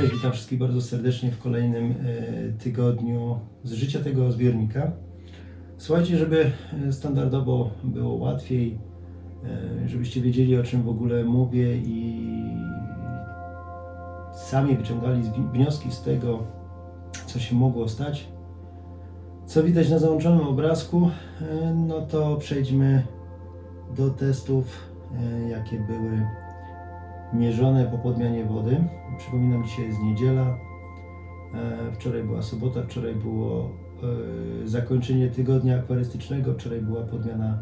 Cześć, witam wszystkich bardzo serdecznie w kolejnym e, tygodniu z życia tego zbiornika. Słuchajcie, żeby e, standardowo było łatwiej, e, żebyście wiedzieli o czym w ogóle mówię i sami wyciągali wnioski z tego, co się mogło stać. Co widać na załączonym obrazku, no to przejdźmy do testów, jakie były mierzone po podmianie wody. Przypominam, dzisiaj jest niedziela. E, Wczoraj była sobota, wczoraj było e, zakończenie tygodnia akwarystycznego, wczoraj była podmiana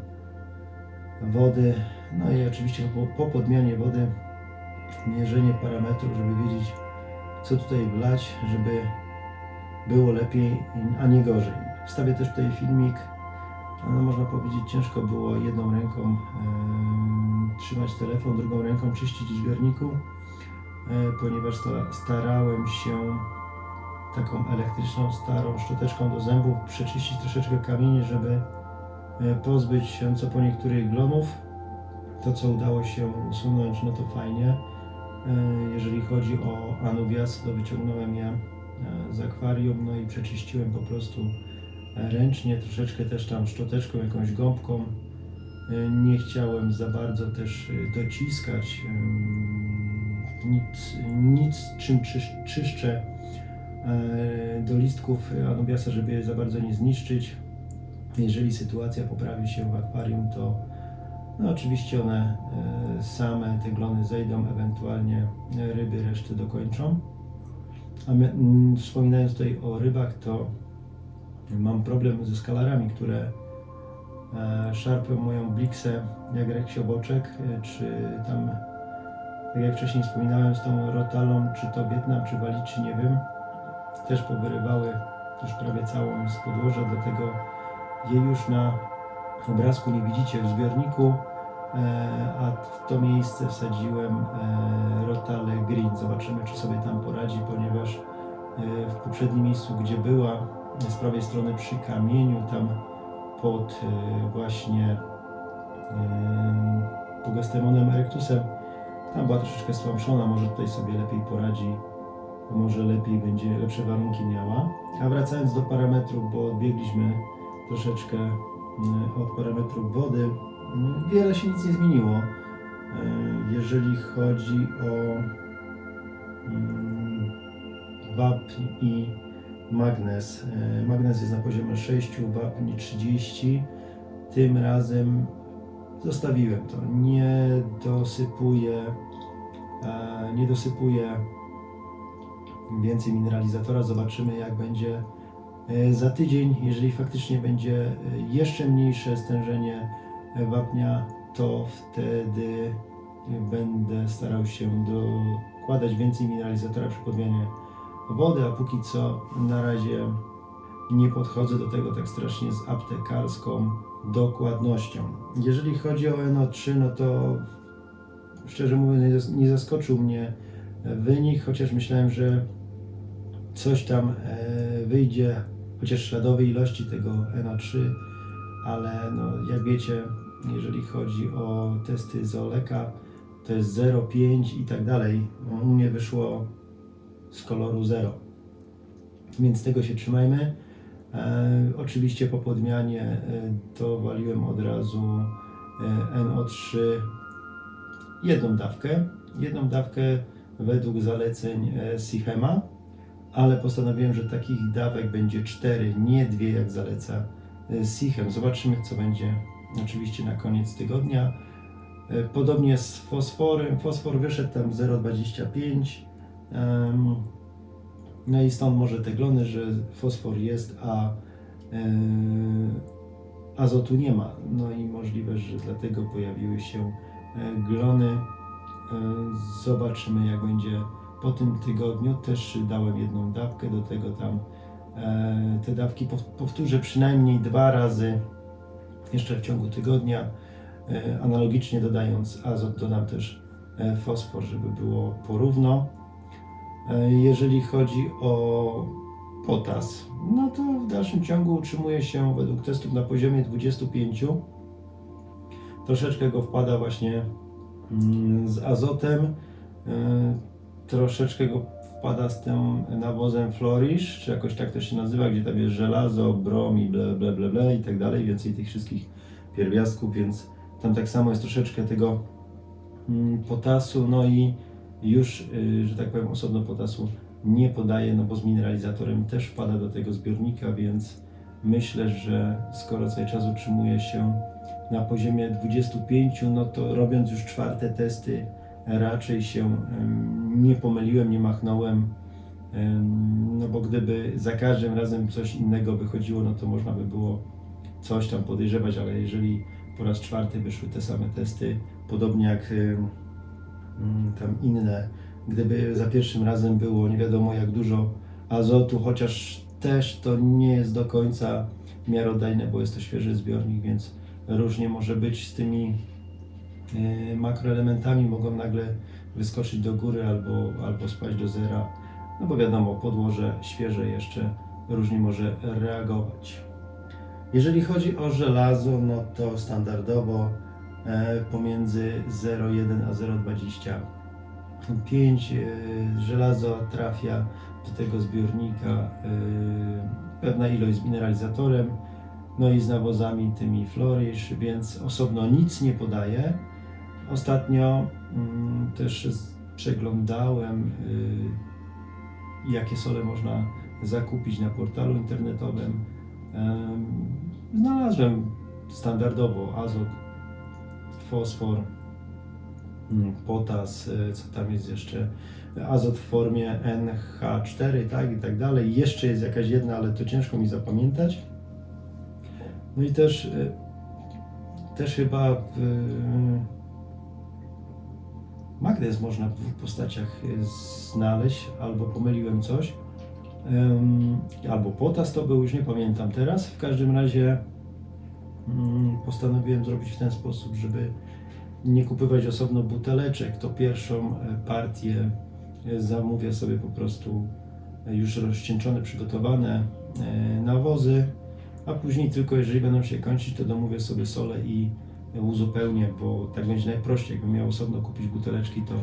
wody. No i oczywiście po, po podmianie wody mierzenie parametrów, żeby wiedzieć, co tutaj wlać, żeby było lepiej, a nie gorzej. Wstawię też tutaj filmik. No, można powiedzieć, ciężko było jedną ręką em, trzymać telefon, drugą ręką czyścić w zbiorniku, e, ponieważ sta- starałem się taką elektryczną, starą szczoteczką do zębów przeczyścić troszeczkę kamieni, żeby e, pozbyć się co po niektórych glonów. To, co udało się usunąć, no to fajnie. E, Jeżeli chodzi o anubias, to wyciągnąłem je z akwarium, no i przeczyściłem po prostu ręcznie, troszeczkę też tam szczoteczką, jakąś gąbką. E, Nie chciałem za bardzo też e, dociskać nic, nic czym czysz- czyszczę e, do listków anubiasa, żeby je za bardzo nie zniszczyć. Jeżeli sytuacja poprawi się w akwarium, to no oczywiście one same, te glony zejdą, ewentualnie ryby resztę dokończą. A my, mm, wspominając tutaj o rybach, to mam problem ze skalarami, które szarpią moją bliksę jak reksioboczek, e, czy tam, tak jak wcześniej wspominałem, z tą rotalą, czy to Wietnam, czy Waliczy, nie wiem, też powyrywały już prawie całą z podłoża, dlatego jej już na obrazku nie widzicie w zbiorniku, e, a w to miejsce wsadziłem e, Rotale Green. Zobaczymy, czy sobie tam poradzi, ponieważ e, w poprzednim miejscu, gdzie była, z prawej strony przy kamieniu, tam pod e, właśnie e, Pogestemonem erectusem, tam była troszeczkę stłamszona, może tutaj sobie lepiej poradzi, może lepiej będzie, lepsze warunki miała. A wracając do parametrów, bo odbiegliśmy troszeczkę mm, od parametrów wody, wiele się nic nie zmieniło. Jeżeli chodzi o mm, wapń i magnez. E, Magnez jest na poziomie 6, wapń 30. Tym razem zostawiłem to. Nie dosypuję, e, nie dosypuję więcej mineralizatora. Zobaczymy jak będzie e, za tydzień. Jeżeli faktycznie będzie jeszcze mniejsze stężenie wapnia, to wtedy będę starał się dokładać więcej mineralizatora przy podmianie wody, a póki co na razie nie podchodzę do tego tak strasznie z aptekarską dokładnością. Jeżeli chodzi o NO3, no to szczerze mówiąc nie zas- nie zaskoczył mnie wynik, chociaż myślałem, że coś tam e, wyjdzie, chociaż śladowej ilości tego NO3, ale no, jak wiecie, jeżeli chodzi o testy z Oleka, to jest 0,5 i tak dalej. U mnie wyszło z koloru 0. Więc tego się trzymajmy. E, oczywiście po podmianie e, dowaliłem od razu e, NO3 jedną dawkę. Jedną dawkę według zaleceń e, Sichema, ale postanowiłem, że takich dawek będzie cztery, nie dwie jak zaleca e, Sichem. Zobaczymy co będzie oczywiście na koniec tygodnia. E, Podobnie z fosforem. Fosfor wyszedł tam 0,25. No i stąd może te glony, że fosfor jest, a e, azotu nie ma. No i możliwe, że dlatego pojawiły się e, glony. E, Zobaczymy jak będzie po tym tygodniu. Też dałem jedną dawkę do tego tam. Te dawki pow- powtórzę przynajmniej dwa razy jeszcze w ciągu tygodnia. Analogicznie dodając azot, dodam też fosfor, żeby było porówno. E, Jeżeli chodzi o potas, no to w dalszym ciągu utrzymuje się według testów na poziomie 25. Troszeczkę go wpada właśnie mm, z azotem, e, troszeczkę go wpada z tym nawozem Flourish, czy jakoś tak to się nazywa, gdzie tam jest żelazo, brom i ble, ble, ble, ble i tak dalej, więcej tych wszystkich pierwiastków, więc tam tak samo jest troszeczkę tego mm, potasu, no i już, y, że tak powiem, osobno potasu nie podaje, no bo z mineralizatorem też wpada do tego zbiornika, więc myślę, że skoro cały czas utrzymuje się na poziomie 25, no to robiąc już czwarte testy, raczej się nie pomyliłem, nie machnąłem. Em, No bo gdyby za każdym razem coś innego wychodziło, no to można by było coś tam podejrzewać, ale jeżeli po raz czwarty wyszły te same testy, podobnie jak tam inne, gdyby za pierwszym razem było nie wiadomo jak dużo azotu, chociaż też to nie jest do końca miarodajne, bo jest to świeży zbiornik, więc różnie może być z tymi e, makroelementami, mogą nagle wyskoczyć do góry albo, albo spaść do zera, no bo wiadomo, podłoże świeże jeszcze różnie może reagować. Jeżeli chodzi o żelazo, no to standardowo pomiędzy 0,1 a 0,20 5 e, żelazo trafia do tego zbiornika e, pewna ilość z mineralizatorem, no i z nawozami tymi Flourish, więc osobno nic nie podaje. Ostatnio mm, też przeglądałem jakie sole można zakupić na portalu internetowym. Em, Znalazłem standardowo azot, fosfor, mm, potas, y, co tam jest jeszcze, azot w formie NH4, tak i tak dalej. Jeszcze jest jakaś jedna, ale to ciężko mi zapamiętać. No i też, y, też chyba w magnez można w postaciach y, znaleźć, albo pomyliłem coś. Albo potas to był, już nie pamiętam teraz. W każdym razie postanowiłem zrobić w ten sposób, żeby nie kupować osobno buteleczek, to pierwszą e, partię e, zamówię sobie po prostu e, już rozcieńczone, przygotowane nawozy, a później tylko jeżeli będą się kończyć, to domówię sobie sole i uzupełnię, bo tak będzie najprościej. Jakbym miał osobno kupić buteleczki, to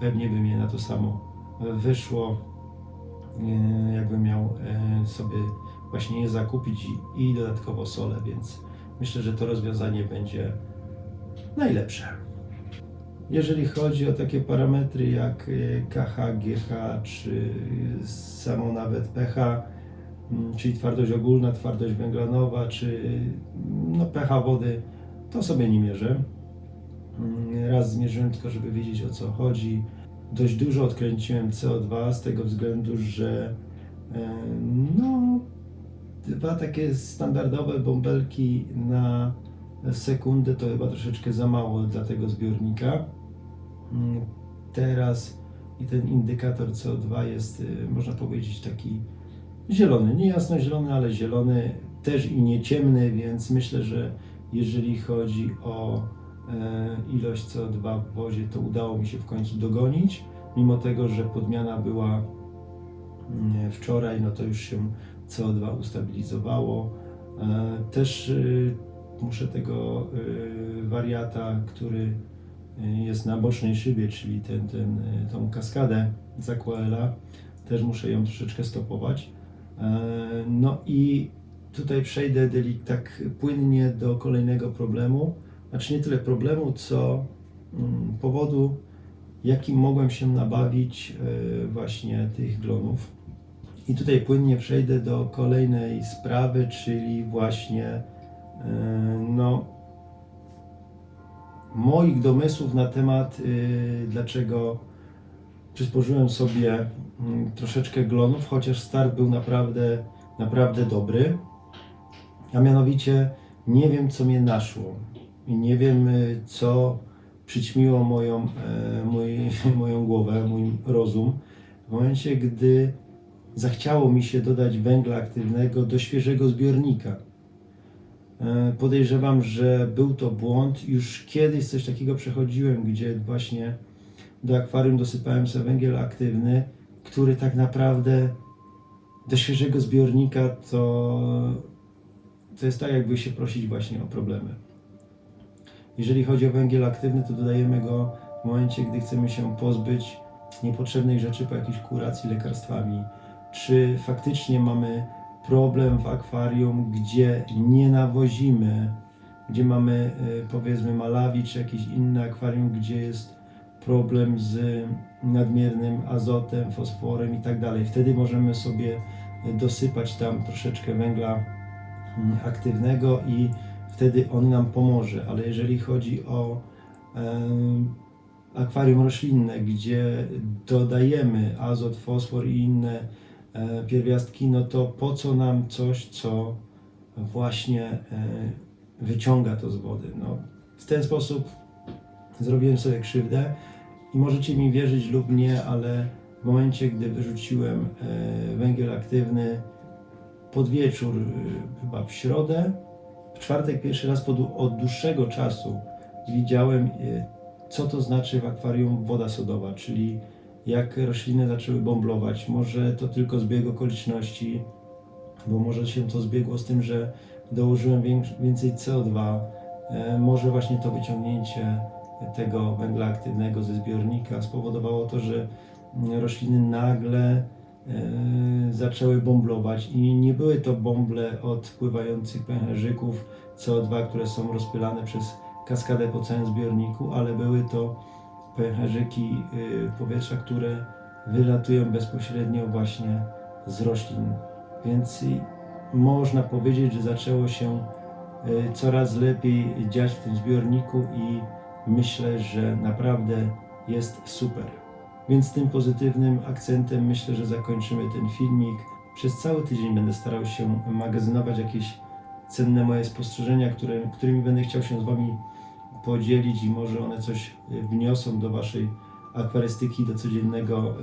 pewnie by mnie na to samo wyszło, jakbym miał sobie właśnie je zakupić i dodatkowo sole, więc myślę, że to rozwiązanie będzie najlepsze. Jeżeli chodzi o takie parametry jak e, KH, GH czy samo nawet pH, mm, czyli twardość ogólna, twardość węglanowa, czy no, pH wody, to sobie nie mierzę. Mm, Raz zmierzyłem tylko, żeby wiedzieć o co chodzi. Dość dużo odkręciłem CO2 z tego względu, że e, no, dwa takie standardowe bąbelki na sekundę to chyba troszeczkę za mało dla tego zbiornika. Mm, Teraz i ten indykator CO2 jest, y, można powiedzieć, taki zielony, nie jasno zielony, ale zielony, też i nie ciemny, więc myślę, że jeżeli chodzi o e, ilość CO2 w wozie, to udało mi się w końcu dogonić, mimo tego, że podmiana była mm, wczoraj, no to już się CO2 ustabilizowało. E, Też y, muszę tego y, wariata, który jest na bocznej szybie, czyli ten, ten, tą kaskadę z Aquaela, też muszę ją troszeczkę stopować. E, No i tutaj przejdę tak płynnie do kolejnego problemu. Znaczy nie tyle problemu, co mm, powodu, jakim mogłem się nabawić e, właśnie tych glonów. I tutaj płynnie przejdę do kolejnej sprawy, czyli właśnie e, no, moich domysłów na temat, y, dlaczego przysporzyłem sobie mm, troszeczkę glonów, chociaż start był naprawdę, naprawdę dobry. A mianowicie nie wiem, co mnie naszło i nie wiem, y, co przyćmiło moją, e, moją głowę, mój rozum w momencie, gdy zachciało mi się dodać węgla aktywnego do świeżego zbiornika. E, Podejrzewam, że był to błąd. Już kiedyś coś takiego przechodziłem, gdzie właśnie do akwarium dosypałem sobie węgiel aktywny, który tak naprawdę do świeżego zbiornika to, to jest tak, jakby się prosić właśnie o problemy. Jeżeli chodzi o węgiel aktywny, to dodajemy go w momencie, gdy chcemy się pozbyć niepotrzebnych rzeczy po jakiejś kuracji lekarstwami, czy faktycznie mamy problem w akwarium, gdzie nie nawozimy, gdzie mamy y, powiedzmy Malawi czy jakieś inne akwarium, gdzie jest problem z nadmiernym azotem, fosforem i tak dalej. Wtedy możemy sobie dosypać tam troszeczkę węgla mm, aktywnego i wtedy on nam pomoże. Ale jeżeli chodzi o em, akwarium roślinne, gdzie dodajemy azot, fosfor i inne e, pierwiastki, no to po co nam coś, co właśnie e, wyciąga to z wody? No, w ten sposób zrobiłem sobie krzywdę i możecie mi wierzyć lub nie, ale w momencie, gdy wyrzuciłem e, węgiel aktywny pod wieczór, e, chyba w środę, w czwartek pierwszy raz pod, od dłuższego czasu widziałem, e, co to znaczy w akwarium woda sodowa, czyli jak rośliny zaczęły bomblować. Może to tylko zbieg okoliczności, bo może się to zbiegło z tym, że dołożyłem więcej CO2, e, może właśnie to wyciągnięcie tego węgla aktywnego ze zbiornika spowodowało to, że rośliny nagle e, zaczęły bomblować i nie były to bąble od pływających pęcherzyków CO2, które są rozpylane przez kaskadę po całym zbiorniku, ale były to pęcherzyki y, powietrza, które wylatują bezpośrednio właśnie z roślin. Więc można powiedzieć, że zaczęło się y, coraz lepiej dziać w tym zbiorniku i myślę, że naprawdę jest super. Więc tym pozytywnym akcentem myślę, że zakończymy ten filmik. Przez cały tydzień będę starał się magazynować jakieś cenne moje spostrzeżenia, które, którymi będę chciał się z Wami podzielić i może one coś y, wniosą do Waszej akwarystyki, do codziennego,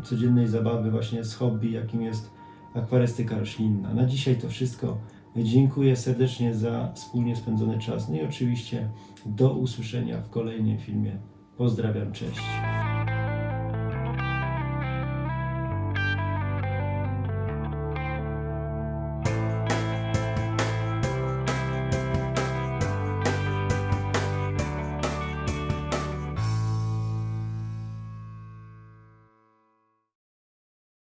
y, codziennej zabawy właśnie z hobby, jakim jest akwarystyka roślinna. Na dzisiaj to wszystko. Dziękuję serdecznie za wspólnie spędzony czas. No i oczywiście do usłyszenia w kolejnym filmie. Pozdrawiam, cześć.